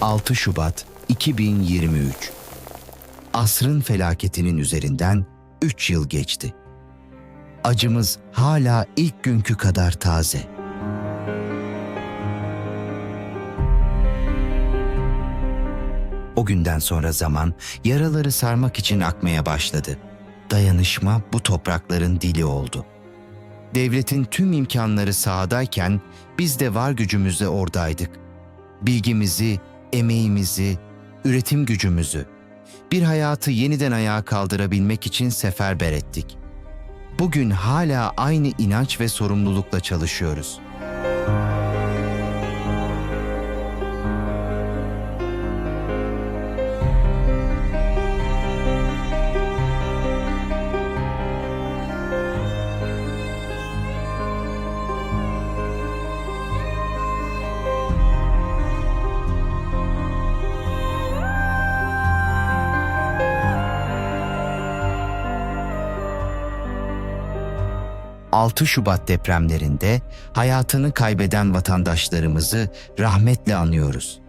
6 Şubat 2023 Asrın felaketinin üzerinden 3 yıl geçti. Acımız hala ilk günkü kadar taze. O günden sonra zaman yaraları sarmak için akmaya başladı. Dayanışma bu toprakların dili oldu. Devletin tüm imkanları sahadayken biz de var gücümüzle oradaydık. Bilgimizi, emeğimizi, üretim gücümüzü, bir hayatı yeniden ayağa kaldırabilmek için seferber ettik. Bugün hala aynı inanç ve sorumlulukla çalışıyoruz. ...6 Şubat depremlerinde hayatını kaybeden vatandaşlarımızı rahmetle anıyoruz.